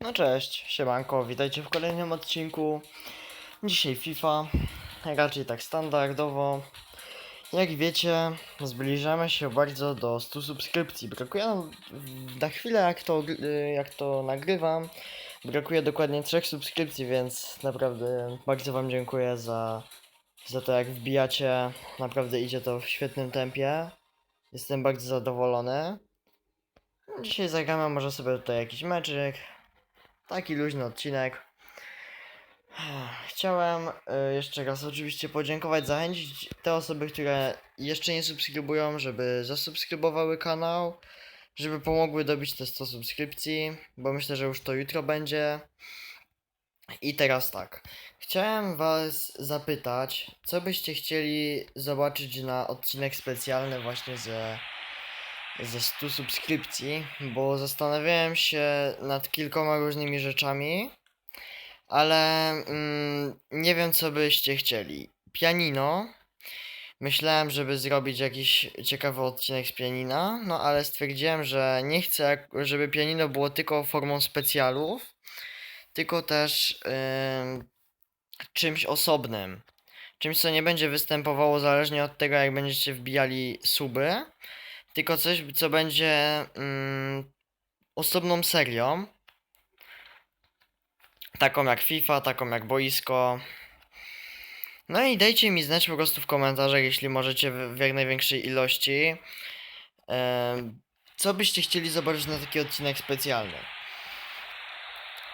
No cześć, siemanko, witajcie w kolejnym odcinku. Dzisiaj FIFA, raczej tak standardowo. Jak wiecie, zbliżamy się bardzo do 100 subskrypcji. Brakuje nam na chwilę, jak to, jak to nagrywam, brakuje dokładnie 3 subskrypcji, więc naprawdę bardzo Wam dziękuję za, za to, jak wbijacie. Naprawdę idzie to w świetnym tempie. Jestem bardzo zadowolony. Dzisiaj zagramy może sobie tutaj jakiś meczyk. Taki luźny odcinek. Chciałem y, jeszcze raz oczywiście podziękować, zachęcić te osoby, które jeszcze nie subskrybują, żeby zasubskrybowały kanał, żeby pomogły dobić te 100 subskrypcji, bo myślę, że już to jutro będzie. I teraz tak. Chciałem Was zapytać, co byście chcieli zobaczyć na odcinek specjalny właśnie ze ze 100 subskrypcji, bo zastanawiałem się nad kilkoma różnymi rzeczami, ale mm, nie wiem co byście chcieli. Pianino. Myślałem, żeby zrobić jakiś ciekawy odcinek z pianina, no ale stwierdziłem, że nie chcę, żeby pianino było tylko formą specjalów, tylko też ym, czymś osobnym. Czymś, co nie będzie występowało zależnie od tego, jak będziecie wbijali suby tylko coś, co będzie mm, osobną serią. Taką jak FIFA, taką jak boisko. No i dajcie mi znać po prostu w komentarzach, jeśli możecie w, jak największej ilości. co byście chcieli zobaczyć na taki odcinek specjalny?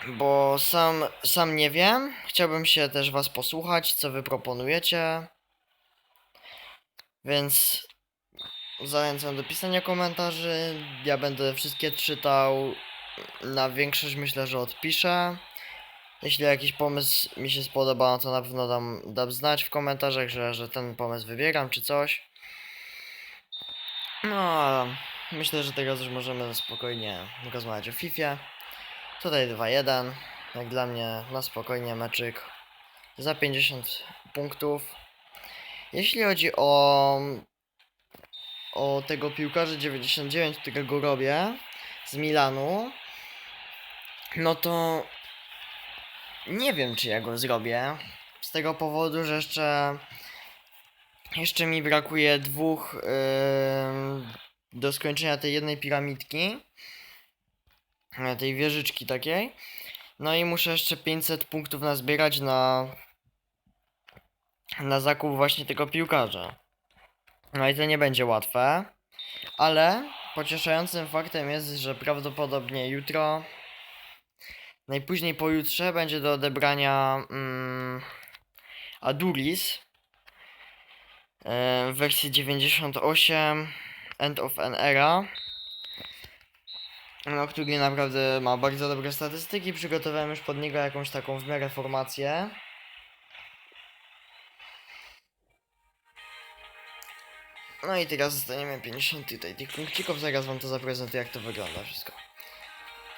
Bo sam, sam nie wiem. Chciałbym się też was posłuchać, co wy proponujecie. Więc Zachęcam do pisania komentarzy. Ja będę wszystkie czytał. Na większość myślę, że odpiszę. Jeśli jakiś pomysł mi się spodoba, no to na pewno dam, dam znać w komentarzach, że, że ten pomysł wybieram czy coś. No, myślę, że teraz już możemy spokojnie rozmawiać o FIFA. Tutaj 2-1. Jak dla mnie na spokojnie meczyk za 50 punktów. Jeśli chodzi o o tego piłkarza 99, którego robię z Milanu, no to nie wiem, czy ja go zrobię. Z tego powodu, że jeszcze jeszcze mi brakuje dwóch ym, do skończenia tej jednej piramidki. Tej wieżyczki takiej. No i muszę jeszcze 500 punktów nazbierać na na zakup właśnie tego piłkarza. No i to nie będzie łatwe, ale pocieszającym faktem jest, że prawdopodobnie jutro, najpóźniej pojutrze będzie do odebrania mm, Adulis e, w wersji 98 End of an Era. No, który naprawdę ma bardzo dobre statystyki. Przygotowałem już pod niego jakąś taką w miarę formację. No i teraz zostaniemy 50 tutaj tych punkcików, zaraz wam to zaprezentuję jak to wygląda wszystko.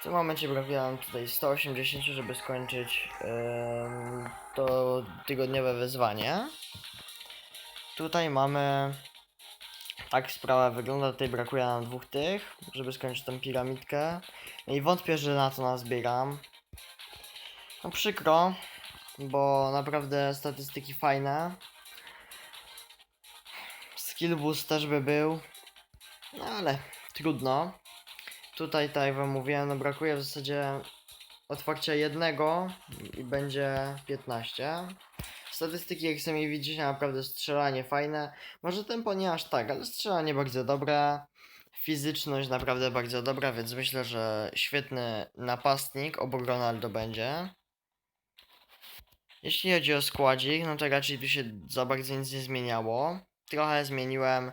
W tym momencie brakuje tutaj 180, żeby skończyć em, to tygodniowe wyzwanie. Tutaj mamy... Tak sprawa wygląda, tutaj brakuje nam dwóch tych, żeby skończyć tę piramidkę. No i wątpię, że na to nazbieram. No przykro, bo naprawdę statystyki fajne. Skill boost też by był. No ale trudno. Tutaj, tak jak wam mówiłem, no brakuje w zasadzie otwarcia jednego i będzie 15. Statystyki, jak sami widzicie, naprawdę strzelanie fajne. Może tempo nie aż tak, ale strzelanie bardzo dobre. Fizyczność naprawdę bardzo dobra, więc myślę, że świetny napastnik obok Ronaldo będzie. Jeśli chodzi o składzik, no to raczej tu się za bardzo nic nie zmieniało. Trochę zmieniłem.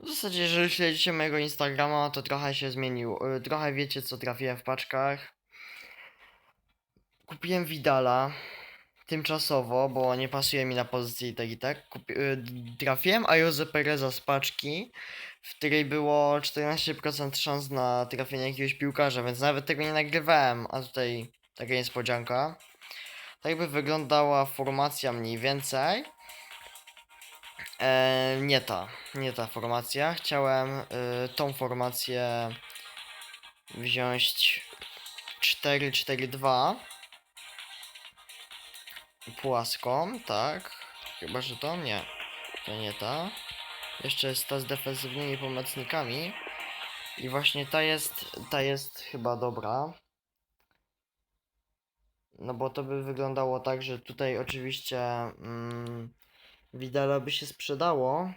W zasadzie, jeżeli śledzicie mojego Instagrama, to trochę się zmienił. y, Trochę wiecie, co trafiłem w paczkach. Kupiłem Vidala. Tymczasowo, bo nie pasuje mi na pozycję i tak i tak. Kupi y, trafiłem Ayoze Pereza z paczki, w której było 14% szans na trafienie jakiegoś piłkarza, więc nawet tego nie nagrywałem, a tutaj taka niespodzianka. Tak by wyglądała formacja mniej więcej. E, nie ta, nie ta formacja. Chciałem y, tą formację wziąć 4-4-2 płaską, tak? Chyba, że to nie. To nie ta. Jeszcze jest ta z defensywnymi pomocnikami. I właśnie ta jest, ta jest chyba dobra. No bo to by wyglądało tak, że tutaj oczywiście mm, Widala by się sprzedało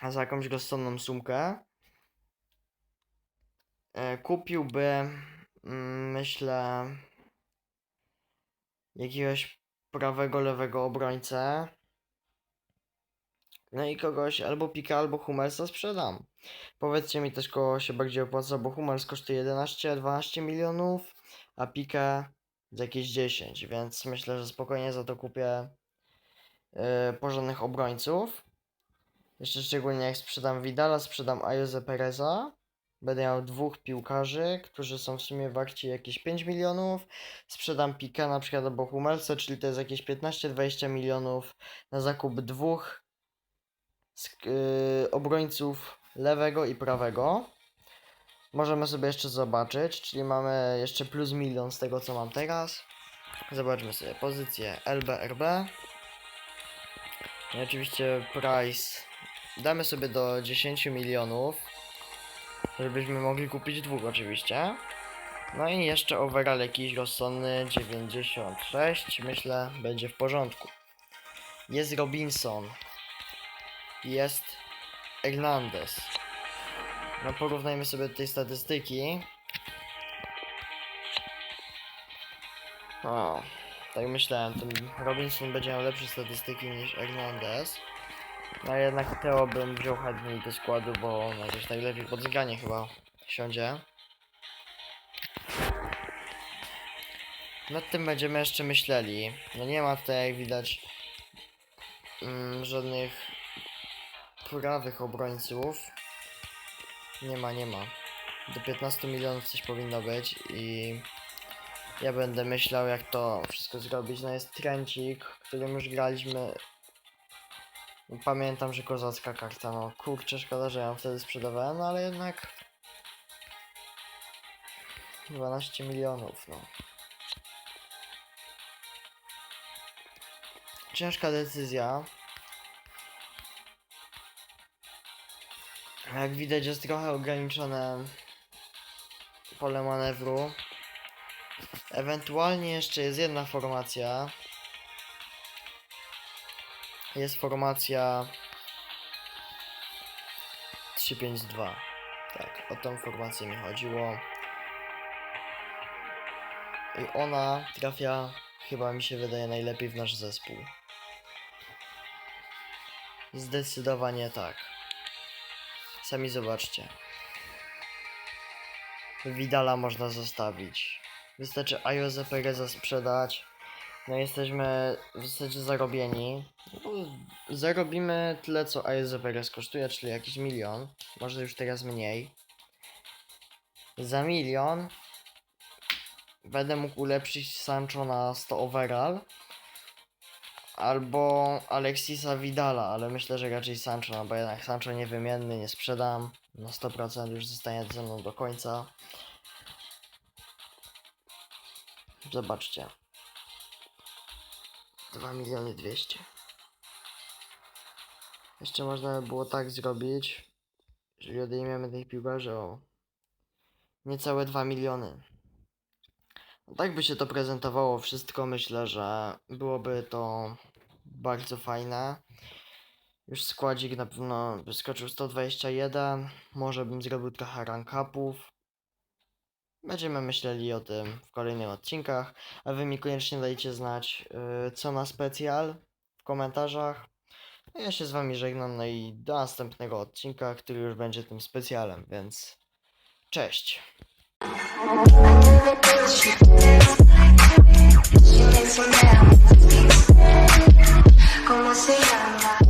a za jakąś rozsądną sumkę. E, kupiłby, mm, myślę, jakiegoś prawego, lewego obrońcę. No i kogoś albo Pika, albo Hummelsa sprzedam. Powiedzcie mi też, kogo się bardziej opłaca, bo Hummels kosztuje 11-12 milionów, a Pikę z jakieś 10, więc myślę, że spokojnie za to kupię porządnych obrońców. Jeszcze szczególnie jak sprzedam Vidala, sprzedam Ayoze Pereza. Będę miał dwóch piłkarzy, którzy są w sumie warci jakieś 5 milionów. Sprzedam Pika na przykład albo Hummelsa, czyli to jest jakieś 15-20 milionów na zakup dwóch yy, obrońców lewego i prawego. Możemy sobie jeszcze zobaczyć, czyli mamy jeszcze plus milion z tego co mam teraz. Zobaczmy sobie pozycję LBRB. I oczywiście price damy sobie do 10 milionów, żebyśmy mogli kupić dwóch oczywiście. No i jeszcze overall jakiś rozsądny 96, myślę będzie w porządku. Jest Robinson, jest Hernandez. No porównajmy sobie tutaj statystyki. O, tak myślałem, ten Robinson będzie miał lepsze statystyki niż Hernandez. No jednak Teo bym wziął chętniej do składu, bo on jakoś najlepiej pod zgranie chyba siądzie. Nad tym będziemy jeszcze myśleli. No nie ma tutaj jak widać mm, żadnych prawych obrońców. Nie ma, nie ma. Do 15 milionów coś powinno być i ja będę myślał jak to wszystko zrobić. No jest Trencik, którym już graliśmy. Pamiętam, że kozacka karta, no kurczę, szkoda, że ją wtedy sprzedawałem, no ale jednak 12 milionów, no. Ciężka decyzja. Jak widać jest trochę ograniczone pole manewru. Ewentualnie jeszcze jest jedna formacja. Jest formacja 3-5-2. Tak, o tą formację mi chodziło. I ona trafia, chyba mi się wydaje, najlepiej w nasz zespół. Zdecydowanie tak. Sami zobaczcie. Widala można zostawić. Wystarczy Ayoze Pereza sprzedać. No jesteśmy w zasadzie zarobieni. No, zarobimy tyle co Ayoze Perez kosztuje, czyli jakiś milion. Może już teraz mniej. Za milion będę mógł ulepszyć Sancho na 100 overall. Albo Alexisa Vidala, ale myślę, że raczej Sancho, no bo jednak Sancho niewymienny, nie sprzedam. Na 100% już zostanie ze mną do końca. Zobaczcie. 2 miliony 200. Jeszcze można by było tak zrobić, jeżeli odejmiemy tych piłkarzy o niecałe 2 miliony. No tak by się to prezentowało wszystko, myślę, że byłoby to bardzo fajne. Już składzik na pewno wyskoczył 121, może bym zrobił trochę rank upów. Będziemy myśleli o tym w kolejnych odcinkach, a wy mi koniecznie dajcie znać, yy, co na specjal w komentarzach. No Ja się z wami żegnam, no i do następnego odcinka, który już będzie tym specjalem, więc cześć! ¿Cómo se llama?